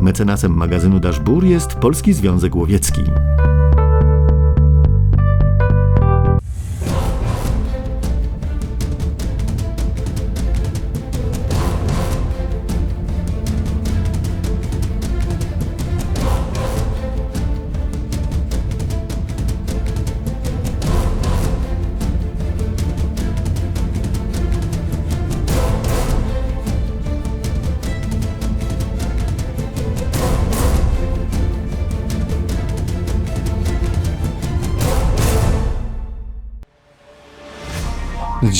Mecenasem magazynu Daszbur jest Polski Związek Łowiecki.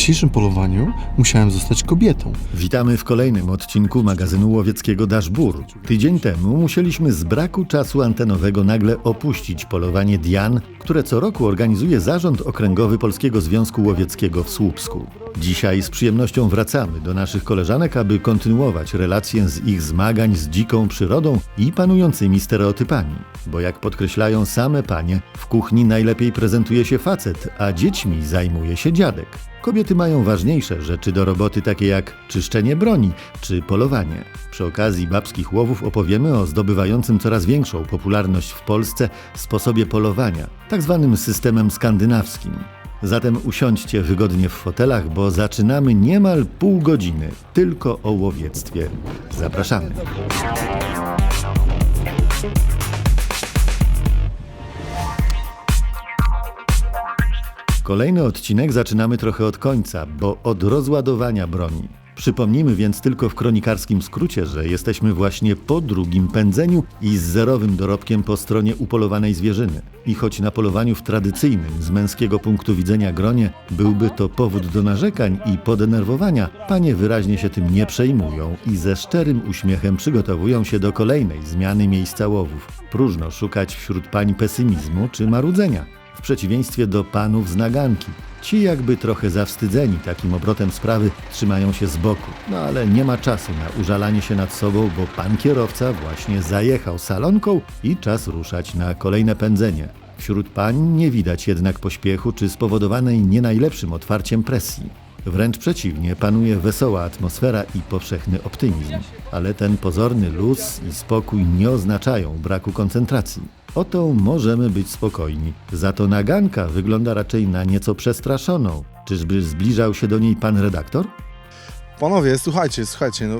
Dzisiejszym polowaniu musiałem zostać kobietą. Witamy w kolejnym odcinku magazynu łowieckiego Daszbur. Tydzień temu musieliśmy z braku czasu antenowego nagle opuścić polowanie Dian, które co roku organizuje Zarząd Okręgowy Polskiego Związku Łowieckiego w Słupsku. Dzisiaj z przyjemnością wracamy do naszych koleżanek, aby kontynuować relacje z ich zmagań z dziką przyrodą i panującymi stereotypami. Bo jak podkreślają same panie, w kuchni najlepiej prezentuje się facet, a dziećmi zajmuje się dziadek. Kobiety mają ważniejsze rzeczy do roboty, takie jak czyszczenie broni czy polowanie. Przy okazji babskich łowów opowiemy o zdobywającym coraz większą popularność w Polsce sposobie polowania, tak zwanym systemem skandynawskim. Zatem usiądźcie wygodnie w fotelach, bo zaczynamy niemal pół godziny tylko o łowiectwie. Zapraszamy. Kolejny odcinek zaczynamy trochę od końca, bo od rozładowania broni. Przypomnijmy więc tylko w kronikarskim skrócie, że jesteśmy właśnie po drugim pędzeniu i z zerowym dorobkiem po stronie upolowanej zwierzyny. I choć na polowaniu w tradycyjnym, z męskiego punktu widzenia gronie byłby to powód do narzekań i podenerwowania, panie wyraźnie się tym nie przejmują i ze szczerym uśmiechem przygotowują się do kolejnej zmiany miejsca łowów. Próżno szukać wśród pań pesymizmu czy marudzenia w przeciwieństwie do panów z naganki. Ci jakby trochę zawstydzeni takim obrotem sprawy trzymają się z boku. No ale nie ma czasu na użalanie się nad sobą, bo pan kierowca właśnie zajechał salonką i czas ruszać na kolejne pędzenie. Wśród pań nie widać jednak pośpiechu czy spowodowanej nie najlepszym otwarciem presji. Wręcz przeciwnie, panuje wesoła atmosfera i powszechny optymizm. Ale ten pozorny luz i spokój nie oznaczają braku koncentracji. O tą możemy być spokojni. Za to naganka wygląda raczej na nieco przestraszoną. Czyżby zbliżał się do niej pan redaktor? Panowie, słuchajcie, słuchajcie, no,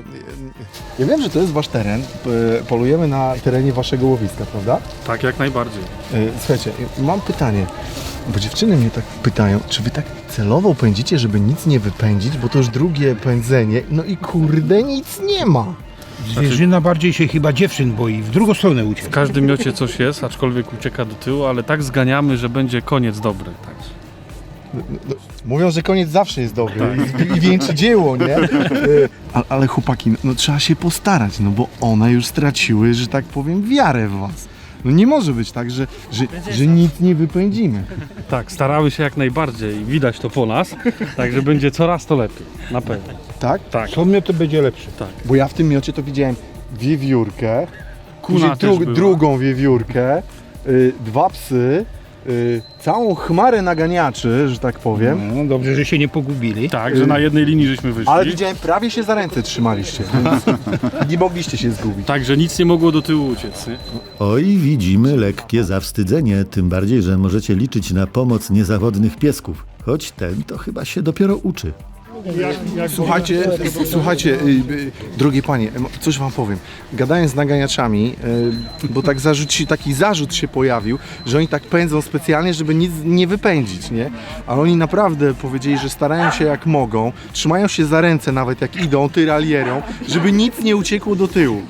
ja wiem, że to jest wasz teren, p- polujemy na terenie waszego łowiska, prawda? Tak, jak najbardziej. E, Słuchajcie, mam pytanie, bo dziewczyny mnie tak pytają, czy wy tak celowo pędzicie, żeby nic nie wypędzić, bo to już drugie pędzenie, no i kurde, nic nie ma. Zwierzyna bardziej się chyba dziewczyn boi, w drugą stronę W ucieka. każdym miocie coś jest, aczkolwiek ucieka do tyłu, ale tak zganiamy, że będzie koniec dobry. Tak. No, mówią, że koniec zawsze jest dobry i, i większe dzieło, nie? A, ale chłopaki, no, no trzeba się postarać, no bo one już straciły, że tak powiem, wiarę w was. No nie może być tak, że, że, że nic nie wypędzimy. tak, starały się jak najbardziej widać to po nas, także będzie coraz to lepiej, na pewno. Tak? Tak, mnie to będzie lepsze. tak. Bo ja w tym miocie to widziałem wiewiórkę, później też była. drugą wiewiórkę, y, dwa psy, y, całą chmarę naganiaczy, że tak powiem. No, dobrze, że się nie pogubili. Tak, że na jednej linii żeśmy wyszli. Ale widziałem, prawie się za ręce trzymaliście. więc nie mogliście się zgubić. Także nic nie mogło do tyłu uciec. Nie? Oj, widzimy lekkie zawstydzenie, tym bardziej, że możecie liczyć na pomoc niezawodnych piesków. Choć ten to chyba się dopiero uczy. Słuchajcie, słuchajcie, y, y, drogie panie, coś wam powiem. Gadając z naganiaczami, y, bo tak zarzuci, taki zarzut się pojawił, że oni tak pędzą specjalnie, żeby nic nie wypędzić, nie? Ale oni naprawdę powiedzieli, że starają się jak mogą, trzymają się za ręce nawet jak idą tyralierą, żeby nic nie uciekło do tyłu.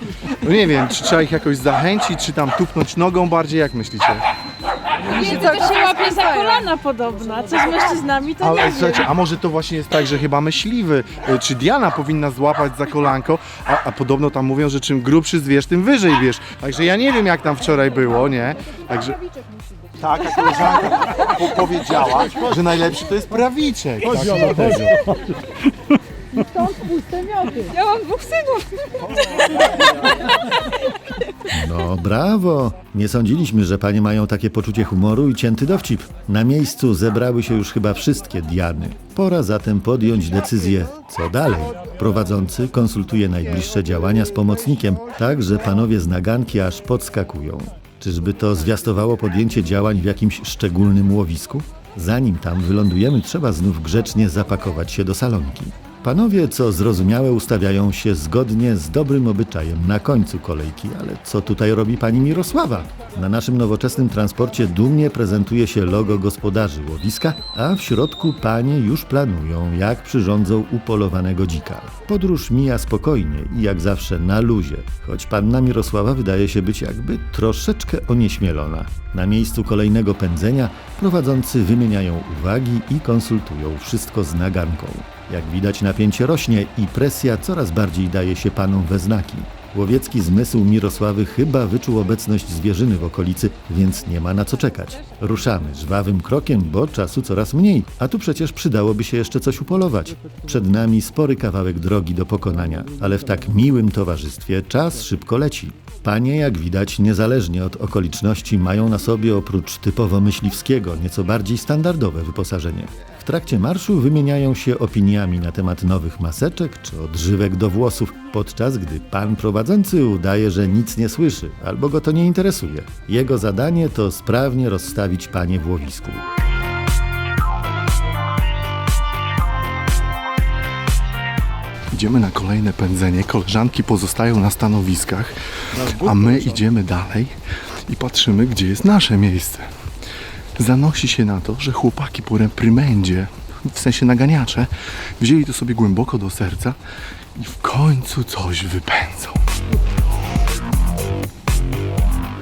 No nie wiem, czy trzeba ich jakoś zachęcić, czy tam tupnąć nogą bardziej, jak myślicie? Nie, to się łapie za kolana podobna. Co z mężczyznami, to nie Ale wiem. słuchajcie, a może to właśnie jest tak, że chyba myśliwy, y, czy Diana powinna złapać za kolanko, a, a podobno tam mówią, że czym grubszy zwierz, tym wyżej wiesz. Także ja nie wiem jak tam wczoraj było, nie? Także... Tak, a koleżanka po powiedziała, że najlepszy to jest prawiczek. Chodź, chodź. Ja mam dwóch synów. No, brawo! Nie sądziliśmy, że panie mają takie poczucie humoru i cięty dowcip. Na miejscu zebrały się już chyba wszystkie Diany. Pora zatem podjąć decyzję, co dalej. Prowadzący konsultuje najbliższe działania z pomocnikiem, tak że panowie z naganki aż podskakują. Czyżby to zwiastowało podjęcie działań w jakimś szczególnym łowisku? Zanim tam wylądujemy, trzeba znów grzecznie zapakować się do salonki. Panowie, co zrozumiałe, ustawiają się zgodnie z dobrym obyczajem na końcu kolejki, ale co tutaj robi pani Mirosława? Na naszym nowoczesnym transporcie dumnie prezentuje się logo gospodarzy łowiska, a w środku panie już planują, jak przyrządzą upolowanego dzika. Podróż mija spokojnie i jak zawsze na luzie, choć panna Mirosława wydaje się być jakby troszeczkę onieśmielona. Na miejscu kolejnego pędzenia prowadzący wymieniają uwagi i konsultują wszystko z naganką. Jak widać napięcie rośnie i presja coraz bardziej daje się panom we znaki. Łowiecki zmysł Mirosławy chyba wyczuł obecność zwierzyny w okolicy, więc nie ma na co czekać. Ruszamy żwawym krokiem, bo czasu coraz mniej, a tu przecież przydałoby się jeszcze coś upolować. Przed nami spory kawałek drogi do pokonania, ale w tak miłym towarzystwie czas szybko leci. Panie, jak widać, niezależnie od okoliczności, mają na sobie oprócz typowo myśliwskiego nieco bardziej standardowe wyposażenie. W trakcie marszu wymieniają się opiniami na temat nowych maseczek czy odżywek do włosów, podczas gdy pan prowadzący udaje, że nic nie słyszy albo go to nie interesuje. Jego zadanie to sprawnie rozstawić panie w łowisku. Idziemy na kolejne pędzenie, koleżanki pozostają na stanowiskach, a my idziemy dalej i patrzymy, gdzie jest nasze miejsce. Zanosi się na to, że chłopaki po reprymendzie, w sensie naganiacze, wzięli to sobie głęboko do serca i w końcu coś wypędzą.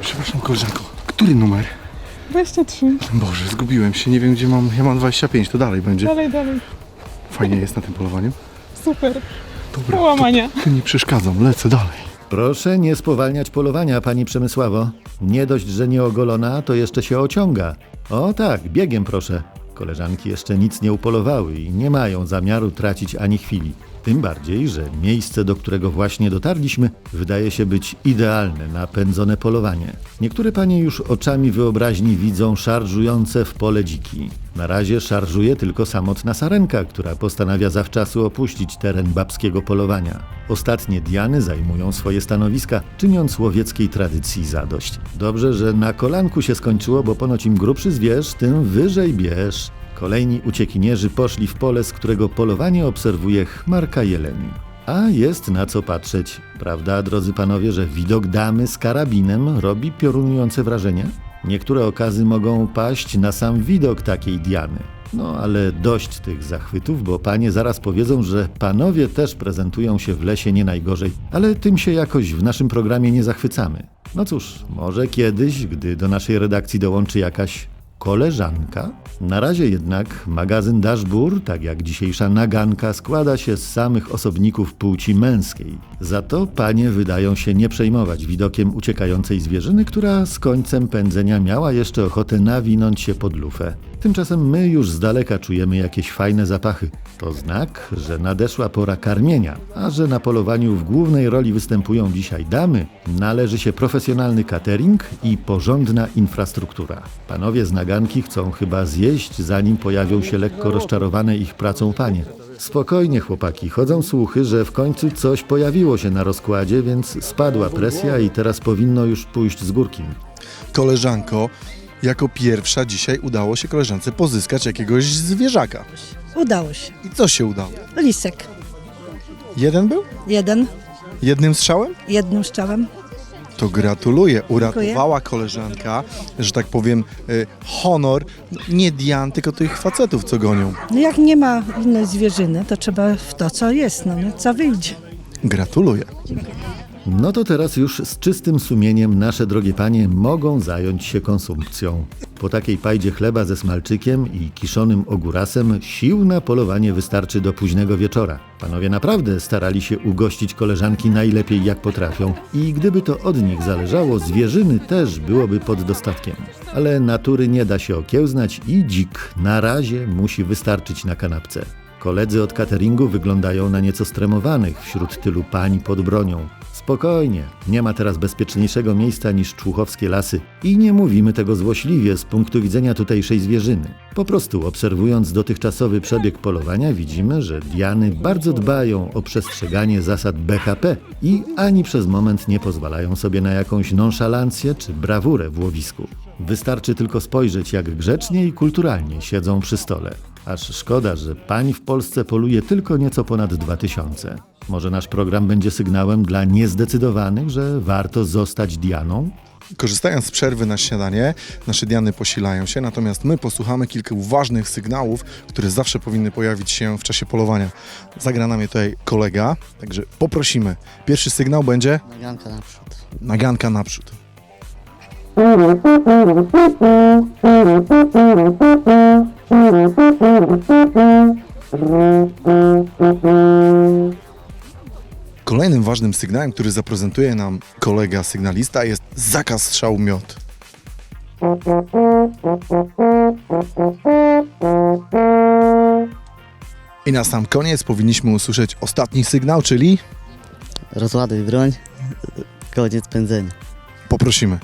Przepraszam koleżanko, który numer? 23. Boże, zgubiłem się, nie wiem gdzie mam, ja mam 25, to dalej będzie. Dalej, dalej. Fajnie jest na tym polowaniu. Super. Dobra, Połamania. to, to nie przeszkadzam, lecę dalej. Proszę nie spowalniać polowania, pani Przemysławo. Nie dość, że nie ogolona, to jeszcze się ociąga. O tak, biegiem proszę. Koleżanki jeszcze nic nie upolowały i nie mają zamiaru tracić ani chwili. Tym bardziej, że miejsce, do którego właśnie dotarliśmy, wydaje się być idealne na pędzone polowanie. Niektóre panie już oczami wyobraźni widzą szarżujące w pole dziki. Na razie szarżuje tylko samotna sarenka, która postanawia zawczasu opuścić teren babskiego polowania. Ostatnie Diany zajmują swoje stanowiska, czyniąc łowieckiej tradycji zadość. Dobrze, że na kolanku się skończyło, bo ponoć im grubszy zwierz, tym wyżej bierz. Kolejni uciekinierzy poszli w pole, z którego polowanie obserwuje chmarka jeleni. A jest na co patrzeć, prawda, drodzy panowie, że widok damy z karabinem robi piorunujące wrażenie? Niektóre okazy mogą paść na sam widok takiej Diany. No ale dość tych zachwytów, bo panie zaraz powiedzą, że panowie też prezentują się w lesie nie najgorzej, ale tym się jakoś w naszym programie nie zachwycamy. No cóż, może kiedyś, gdy do naszej redakcji dołączy jakaś koleżanka. Na razie jednak magazyn Dashbur, tak jak dzisiejsza naganka, składa się z samych osobników płci męskiej. Za to panie wydają się nie przejmować widokiem uciekającej zwierzyny, która z końcem pędzenia miała jeszcze ochotę nawinąć się pod lufę. Tymczasem my już z daleka czujemy jakieś fajne zapachy. To znak, że nadeszła pora karmienia, a że na polowaniu w głównej roli występują dzisiaj damy, należy się profesjonalny catering i porządna infrastruktura. Panowie z naganki chcą chyba zjeść, zanim pojawią się lekko rozczarowane ich pracą panie. Spokojnie, chłopaki, chodzą słuchy, że w końcu coś pojawiło się na rozkładzie, więc spadła presja i teraz powinno już pójść z górki. koleżanko, jako pierwsza dzisiaj udało się koleżance pozyskać jakiegoś zwierzaka. Udało się. I co się udało? Lisek. Jeden był? Jeden, Jednym strzałem? jednym strzałem. To gratuluję. Uratowała koleżanka, że tak powiem, y, honor nie Dian, tylko tych facetów, co gonią. No jak nie ma innej zwierzyny, to trzeba w to, co jest, no nie? Co wyjdzie. Gratuluję. No to teraz już z czystym sumieniem nasze drogie panie mogą zająć się konsumpcją. Po takiej pajdzie chleba ze smalczykiem i kiszonym ogórasem sił na polowanie wystarczy do późnego wieczora. Panowie naprawdę starali się ugościć koleżanki najlepiej jak potrafią i gdyby to od nich zależało, zwierzyny też byłoby pod dostatkiem. Ale natury nie da się okiełznać i dzik na razie musi wystarczyć na kanapce. Koledzy od cateringu wyglądają na nieco stremowanych wśród tylu pań pod bronią. Spokojnie, nie ma teraz bezpieczniejszego miejsca niż człuchowskie lasy i nie mówimy tego złośliwie z punktu widzenia tutejszej zwierzyny. Po prostu obserwując dotychczasowy przebieg polowania widzimy, że Diany bardzo dbają o przestrzeganie zasad BHP i ani przez moment nie pozwalają sobie na jakąś nonszalancję czy brawurę w łowisku. Wystarczy tylko spojrzeć, jak grzecznie i kulturalnie siedzą przy stole. Aż szkoda, że pań w Polsce poluje tylko nieco ponad 2000. Może nasz program będzie sygnałem dla niezdecydowanych, że warto zostać Dianą? Korzystając z przerwy na śniadanie, nasze diany posilają się, natomiast my posłuchamy kilku ważnych sygnałów, które zawsze powinny pojawić się w czasie polowania. Zagra nam je tutaj kolega, także poprosimy. Pierwszy sygnał będzie Naganka naprzód. naganka naprzód. Kolejnym ważnym sygnałem, który zaprezentuje nam kolega sygnalista jest zakaz strzału miot. I na sam koniec powinniśmy usłyszeć ostatni sygnał, czyli Rozładuj broń. Koniec pędzenia. poprosimy.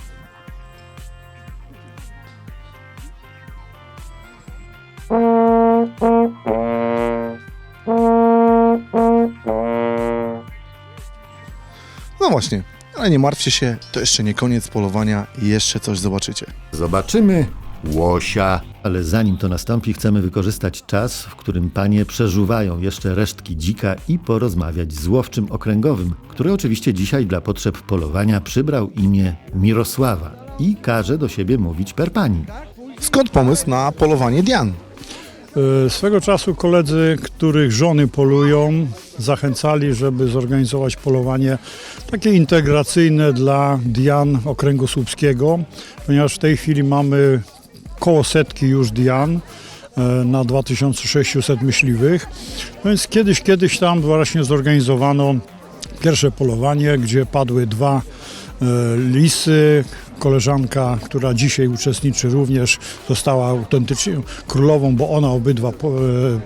Właśnie, ale nie martwcie się, to jeszcze nie koniec polowania i jeszcze coś zobaczycie. Zobaczymy łosia. Ale zanim to nastąpi, chcemy wykorzystać czas, w którym panie przeżuwają jeszcze resztki dzika i porozmawiać z łowczym okręgowym, który oczywiście dzisiaj dla potrzeb polowania przybrał imię Mirosława i każe do siebie mówić per pani. Skąd pomysł na polowanie Dian? E, Swego czasu koledzy, których żony polują, zachęcali, żeby zorganizować polowanie takie integracyjne dla Dian Okręgu Słupskiego, ponieważ w tej chwili mamy koło setki już Dian e, na 2600 myśliwych. No więc kiedyś, kiedyś tam właśnie zorganizowano pierwsze polowanie, gdzie padły dwa e, lisy. Koleżanka, która dzisiaj uczestniczy również, została autentycznie królową, bo ona obydwa e,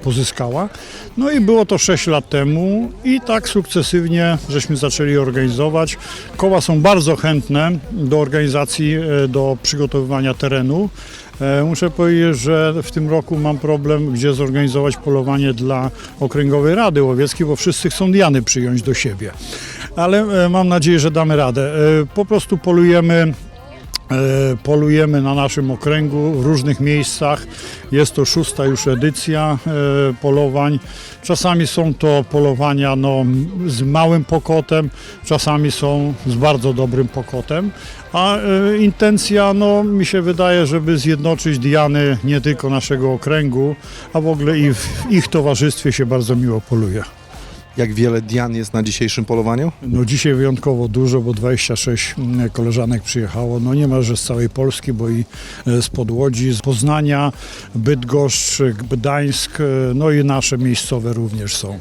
pozyskała. No i było to 6 lat temu i tak sukcesywnie żeśmy zaczęli organizować. Koła są bardzo chętne do organizacji, e, do przygotowywania terenu. E, Muszę powiedzieć, że w tym roku mam problem, gdzie zorganizować polowanie dla Okręgowej Rady Łowieckiej, bo wszyscy chcą Diany przyjąć do siebie. Ale mam nadzieję, że damy radę. Po prostu polujemy Polujemy na naszym okręgu w różnych miejscach. Jest to szósta już edycja e, polowań. Czasami są to polowania no, z małym pokotem, czasami są z bardzo dobrym pokotem. A e, intencja, no, mi się wydaje, żeby zjednoczyć diany nie tylko naszego okręgu, a w ogóle i w ich towarzystwie się bardzo miło poluje. Jak wiele Dian jest na dzisiejszym polowaniu? No dzisiaj wyjątkowo dużo, bo 26 mm, koleżanek przyjechało, no niemalże z całej Polski, bo i e, z Podłodzi, z Poznania, Bydgoszcz, Gdańsk, e, no i nasze miejscowe również są.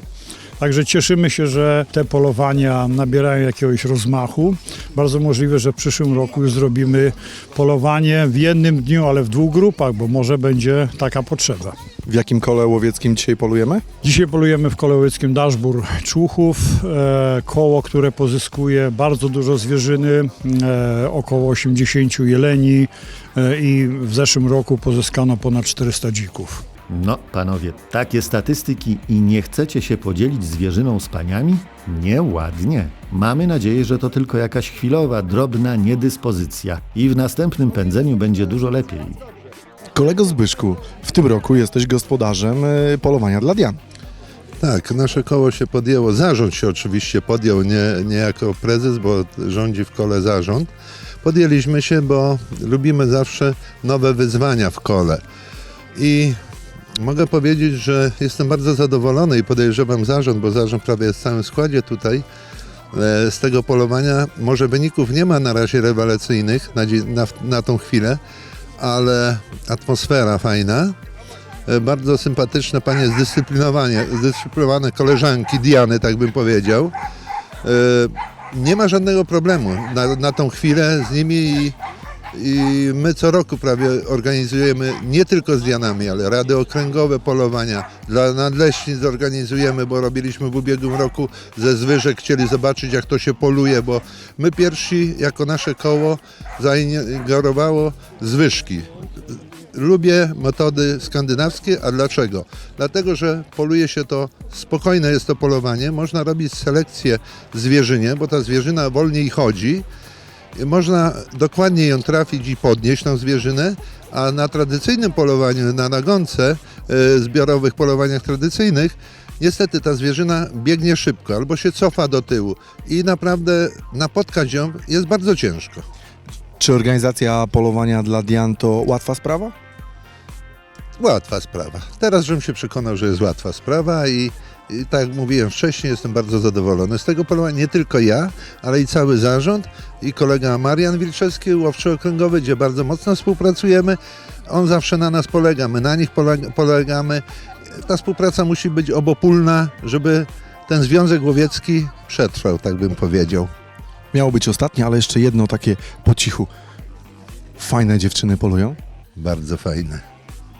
Także cieszymy się, że te polowania nabierają jakiegoś rozmachu. Bardzo możliwe, że w przyszłym roku już zrobimy polowanie w jednym dniu, ale w dwóch grupach, bo może będzie taka potrzeba. W jakim kole łowieckim dzisiaj polujemy? Dzisiaj polujemy w Kolełyckim Daszbór Człuchów, e, koło, które pozyskuje bardzo dużo zwierzyny, e, około 80 jeleni e, i w zeszłym roku pozyskano ponad 400 dzików. No, panowie, takie statystyki i nie chcecie się podzielić zwierzyną z paniami? Nieładnie. Mamy nadzieję, że to tylko jakaś chwilowa, drobna niedyspozycja i w następnym pędzeniu będzie dużo lepiej. Kolego Zbyszku, w tym roku jesteś gospodarzem y, polowania dla Dian. Tak, nasze koło się podjęło, zarząd się oczywiście podjął, nie, nie jako prezes, bo rządzi w kole zarząd. Podjęliśmy się, bo lubimy zawsze nowe wyzwania w kole. I mogę powiedzieć, że jestem bardzo zadowolony i podejrzewam zarząd, bo zarząd prawie jest w całym składzie tutaj e, z tego polowania. Może wyników nie ma na razie rewelacyjnych na, na, na tą chwilę, ale atmosfera fajna. E, bardzo sympatyczne panie zdyscyplinowanie, zdyscyplinowane koleżanki, Diany, tak bym powiedział. E, Nie ma żadnego problemu na, na tą chwilę z nimi i I my co roku prawie organizujemy nie tylko z Dianami, ale rady okręgowe polowania. Dla nadleśnic organizujemy, bo robiliśmy w ubiegłym roku ze zwyżek, chcieli zobaczyć jak to się poluje, bo my pierwsi jako nasze koło zaingerowało zwyżki. Lubię metody skandynawskie, a dlaczego? Dlatego, że poluje się to, spokojne jest to polowanie, można robić selekcję zwierzynie, bo ta zwierzyna wolniej chodzi, można dokładnie ją trafić i podnieść, tą zwierzynę, a na tradycyjnym polowaniu, na nagonce, e, zbiorowych polowaniach tradycyjnych, niestety ta zwierzyna biegnie szybko albo się cofa do tyłu i naprawdę napotkać ją jest bardzo ciężko. Czy organizacja polowania dla Dian to łatwa sprawa? Łatwa sprawa. Teraz żebym się przekonał, że jest łatwa sprawa i, i tak jak mówiłem wcześniej, jestem bardzo zadowolony z tego polowania. Nie tylko ja, ale i cały zarząd i kolega Marian Wilczewski, łowczy okręgowy, gdzie bardzo mocno współpracujemy. On zawsze na nas polega, my na nich poleg- polegamy. Ta współpraca musi być obopólna, żeby ten związek łowiecki przetrwał, tak bym powiedział. Miało być ostatnie, ale jeszcze jedno takie po cichu. Fajne dziewczyny polują? Bardzo fajne.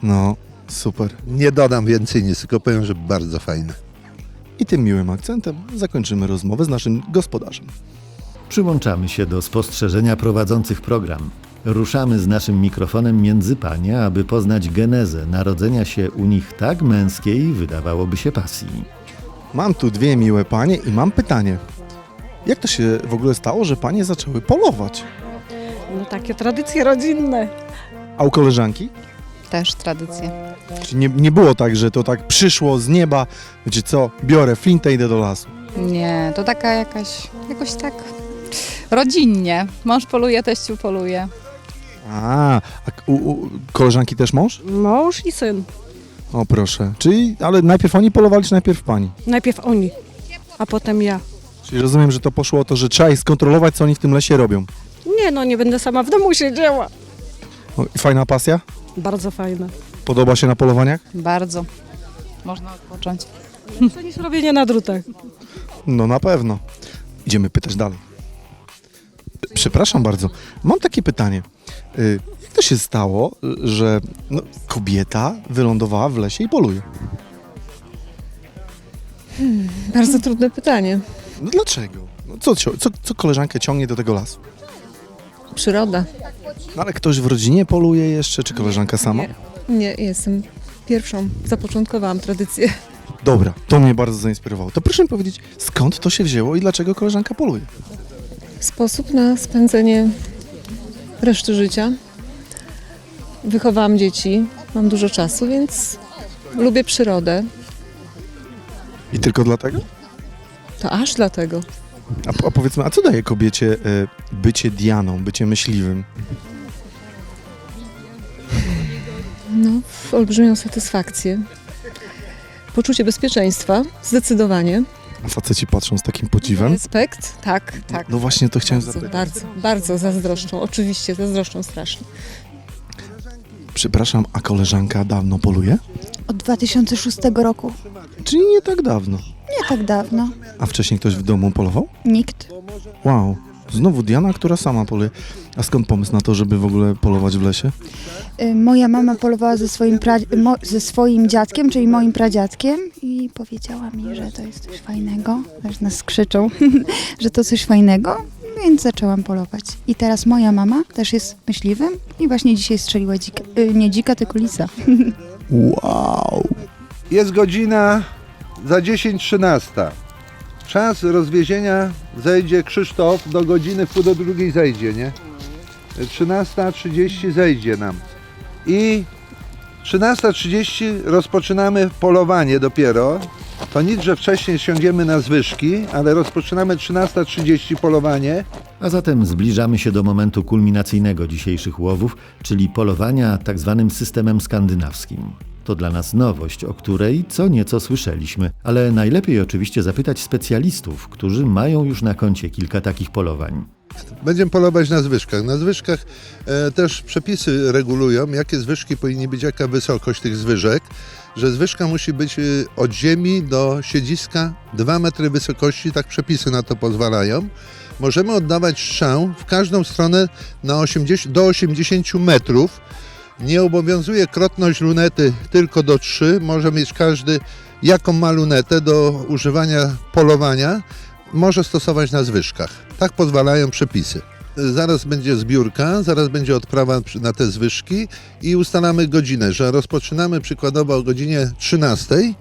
No, super. Nie dodam więcej nic, tylko powiem, że bardzo fajne. I tym miłym akcentem zakończymy rozmowę z naszym gospodarzem. Przyłączamy się do spostrzeżenia prowadzących program. Ruszamy z naszym mikrofonem między panie, aby poznać genezę narodzenia się u nich tak męskiej, wydawałoby się, pasji. Mam tu dwie miłe panie i mam pytanie. Jak to się w ogóle stało, że panie zaczęły polować? No takie tradycje rodzinne. A u koleżanki? Też tradycje. Czy nie, nie było tak, że to tak przyszło z nieba, wiecie co, biorę flintę, idę do lasu. Nie, to taka jakaś, jakoś tak rodzinnie. Mąż poluje, teściu poluje. A, a u, u koleżanki też mąż? Mąż i syn. O proszę. Czyli, ale najpierw oni polowali, czy najpierw pani? Najpierw oni, a potem ja. Czyli rozumiem, że to poszło o to, że trzeba ich skontrolować, co oni w tym lesie robią. Nie no, nie będę sama w domu siedziała. O, i fajna pasja? Bardzo fajne. Podoba się na polowaniach? Bardzo. Można odpocząć. Co niż robienie na drutach. No na pewno. Idziemy pytać dalej. Przepraszam bardzo, mam takie pytanie. Y, Jak to się stało, że no, kobieta wylądowała w lesie i poluje? Bardzo trudne pytanie. No dlaczego? No, co, cio- co, co koleżankę ciągnie do tego lasu? Przyroda. No, ale ktoś w rodzinie poluje jeszcze, czy koleżanka sama? Nie, jestem pierwszą. Zapoczątkowałam tradycję. Dobra, to mnie bardzo zainspirowało. To proszę mi powiedzieć, skąd to się wzięło i dlaczego koleżanka poluje? Sposób na spędzenie reszty życia. Wychowałam dzieci, mam dużo czasu, więc lubię przyrodę. I tylko dlatego? To aż dlatego. A, a powiedzmy, a co daje kobiecie e, bycie Dianą, bycie myśliwym? No, olbrzymią satysfakcję. Poczucie bezpieczeństwa, zdecydowanie. A faceci patrzą z takim podziwem. Respekt, tak, tak. No właśnie to chciałem Bardzo, zapytać. bardzo, bardzo zazdroszczą. Oczywiście, zazdroszczą strasznie. Przepraszam, a koleżanka dawno poluje? Od 2006 roku. Czyli nie tak dawno. Nie tak dawno. A wcześniej ktoś w domu polował? Nikt. Wow, znowu Diana, która sama poluje. A skąd pomysł na to, żeby w ogóle polować w lesie? Y, Moja mama polowała ze swoim, pra- mo- ze swoim dziadkiem, czyli moim pradziadkiem i powiedziała mi, że to jest coś fajnego. Aż nas krzyczą, że to coś fajnego, więc zaczęłam polować. I teraz moja mama też jest myśliwym i właśnie dzisiaj strzeliła dzika, y, nie dzika, tylko lisa. Wow. Jest godzina za 10.13. Czas rozwiezienia zejdzie Krzysztof do godziny w pół do drugiej zejdzie, nie? 13.30 zejdzie nam. I 13.30 rozpoczynamy polowanie dopiero. To nic, że wcześniej siądziemy na zwyżki, ale rozpoczynamy 13.30 polowanie. A zatem zbliżamy się do momentu kulminacyjnego dzisiejszych łowów, czyli polowania tak zwanym systemem skandynawskim. To dla nas nowość, o której co nieco słyszeliśmy, ale najlepiej oczywiście zapytać specjalistów, którzy mają już na koncie kilka takich polowań. Będziemy polować na zwyżkach. Na zwyżkach e, też przepisy regulują, jakie zwyżki powinny być, jaka wysokość tych zwyżek, że zwyżka musi być e, od ziemi do siedziska 2 metry wysokości, tak przepisy na to pozwalają. możemy oddawać strzał w każdą stronę na 80, do 80 metrów. Nie obowiązuje krotność lunety tylko do 3. Może mieć każdy, jaką ma lunetę do używania polowania, może stosować na zwyżkach. Tak pozwalają przepisy. Zaraz będzie zbiórka, zaraz będzie odprawa na te zwyżki i ustalamy godzinę, że rozpoczynamy przykładowo o godzinie 13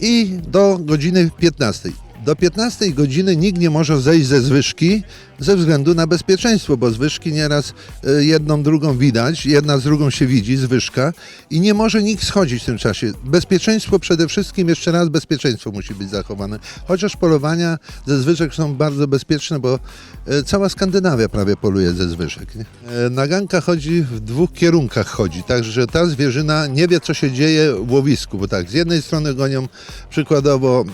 i do godziny 15. Do 15 godziny nikt nie może zejść ze zwyżki ze względu na bezpieczeństwo, bo zwyżki nieraz e, jedną, drugą widać, jedna z drugą się widzi, zwyżka i nie może nikt schodzić w tym czasie. Bezpieczeństwo przede wszystkim, jeszcze raz bezpieczeństwo musi być zachowane. Chociaż polowania ze zwyżek są bardzo bezpieczne, bo e, cała Skandynawia prawie poluje ze zwyżek. Nie? E, Naganka chodzi w dwóch kierunkach chodzi, także ta zwierzyna nie wie co się dzieje w łowisku, bo tak z jednej strony gonią przykładowo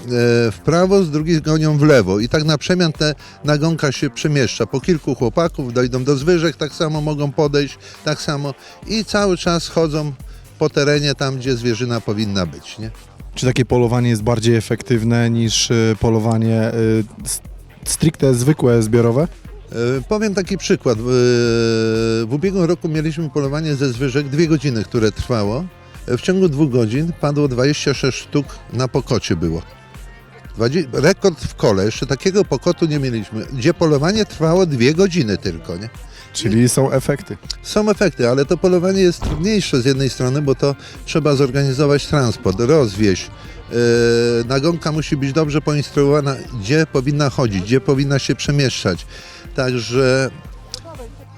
w prawo, z drugiej gonią w lewo i tak na przemian te nagonka się przemieszcza. Po kilku chłopaków dojdą do zwyżek, tak samo mogą podejść, tak samo i cały czas chodzą po terenie tam, gdzie zwierzyna powinna być. Nie? Czy takie polowanie jest bardziej efektywne niż y, polowanie y, stricte zwykłe, zbiorowe? E, Powiem taki przykład. E, W ubiegłym roku mieliśmy polowanie ze zwyżek, dwie godziny, które trwało. E, W ciągu dwóch godzin padło 26 sztuk na pokocie było. Dwadzie- Rekord w kole, jeszcze takiego pokotu nie mieliśmy, gdzie polowanie trwało dwie godziny tylko, nie? Czyli są efekty. Są efekty, ale to polowanie jest trudniejsze z jednej strony, bo to trzeba zorganizować transport, rozwieźć. Yy, nagonka musi być dobrze poinstruowana, gdzie powinna chodzić, gdzie powinna się przemieszczać. Także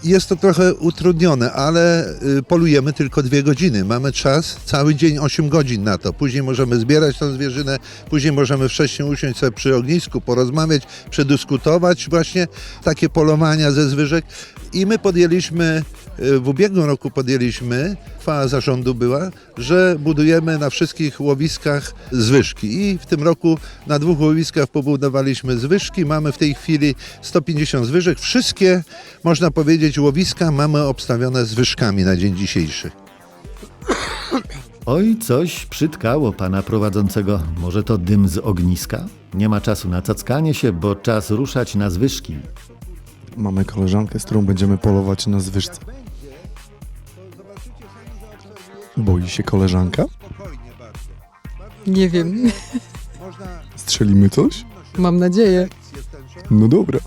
jest to trochę utrudnione, ale y, polujemy tylko dwie godziny. Mamy czas, cały dzień 8 godzin na to. Później możemy zbierać tą zwierzynę, później możemy wcześniej usiąść sobie przy ognisku, porozmawiać, przedyskutować właśnie takie polowania ze zwyżek. I my podjęliśmy, w ubiegłym roku podjęliśmy, chwała zarządu była, że budujemy na wszystkich łowiskach zwyżki. I w tym roku na dwóch łowiskach pobudowaliśmy zwyżki. Mamy w tej chwili 150 zwyżek. Wszystkie, można powiedzieć, łowiska mamy obstawione zwyżkami na dzień dzisiejszy. Oj, coś przytkało pana prowadzącego. Może to dym z ogniska? Nie ma czasu na cackanie się, bo czas ruszać na zwyżki. Mamy koleżankę, z którą będziemy polować na zwyżce. Boi się koleżanka? Nie wiem, Strzelimy coś? mam nadzieję. No dobra.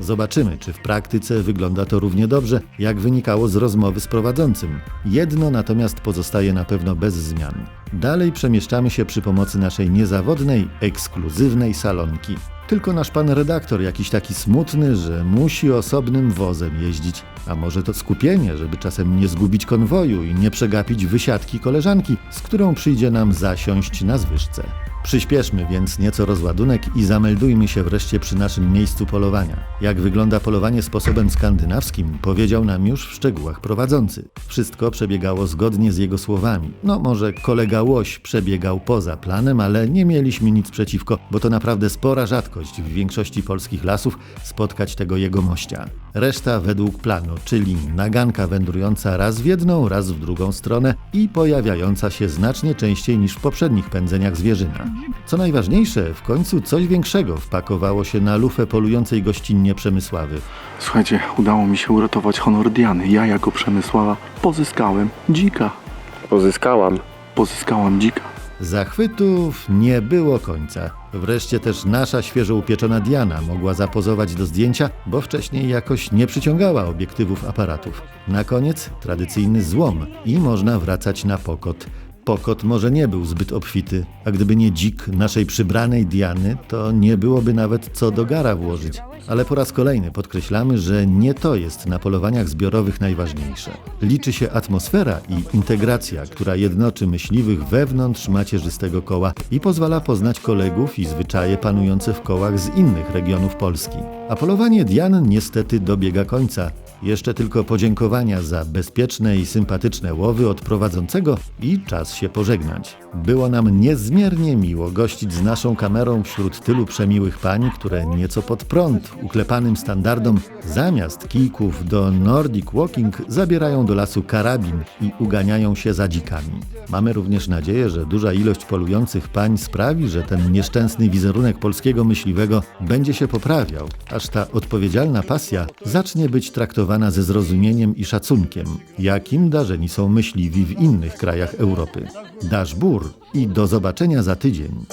Zobaczymy, czy w praktyce wygląda to równie dobrze, jak wynikało z rozmowy z prowadzącym. Jedno natomiast pozostaje na pewno bez zmian. Dalej przemieszczamy się przy pomocy naszej niezawodnej, ekskluzywnej salonki. Tylko nasz pan redaktor jakiś taki smutny, że musi osobnym wozem jeździć. A może to skupienie, żeby czasem nie zgubić konwoju i nie przegapić wysiadki koleżanki, z którą przyjdzie nam zasiąść na zwyżce. Przyspieszmy więc nieco rozładunek i zameldujmy się wreszcie przy naszym miejscu polowania. Jak wygląda polowanie sposobem skandynawskim, powiedział nam już w szczegółach prowadzący. Wszystko przebiegało zgodnie z jego słowami. No może kolega Łoś przebiegał poza planem, ale nie mieliśmy nic przeciwko, bo to naprawdę spora rzadkość w większości polskich lasów spotkać tego jegomościa. Reszta według planu, czyli naganka wędrująca raz w jedną, raz w drugą stronę i pojawiająca się znacznie częściej niż w poprzednich pędzeniach zwierzyna. Co najważniejsze, w końcu coś większego wpakowało się na lufę polującej gościnnie Przemysławy. Słuchajcie, udało mi się uratować honor Diany. Ja jako Przemysława pozyskałem dzika. Pozyskałam. Pozyskałam dzika. Zachwytów nie było końca. Wreszcie też nasza świeżo upieczona Diana mogła zapozować do zdjęcia, bo wcześniej jakoś nie przyciągała obiektywów aparatów. Na koniec tradycyjny złom i można wracać na pokot. Pokot może nie był zbyt obfity, a gdyby nie dzik naszej przybranej Diany, to nie byłoby nawet co do gara włożyć. Ale po raz kolejny podkreślamy, że nie to jest na polowaniach zbiorowych najważniejsze. Liczy się atmosfera i integracja, która jednoczy myśliwych wewnątrz macierzystego koła i pozwala poznać kolegów i zwyczaje panujące w kołach z innych regionów Polski. A polowanie Dian niestety dobiega końca. Jeszcze tylko podziękowania za bezpieczne i sympatyczne łowy od prowadzącego i czas się pożegnać. Było nam niezmiernie miło gościć z naszą kamerą wśród tylu przemiłych pań, które nieco pod prąd, uklepanym standardom, zamiast kijków do Nordic Walking zabierają do lasu karabin i uganiają się za dzikami. Mamy również nadzieję, że duża ilość polujących pań sprawi, że ten nieszczęsny wizerunek polskiego myśliwego będzie się poprawiał, aż ta odpowiedzialna pasja zacznie być traktowana ze zrozumieniem i szacunkiem, jakim darzeni są myśliwi w innych krajach Europy. Dasz bór i do zobaczenia za tydzień.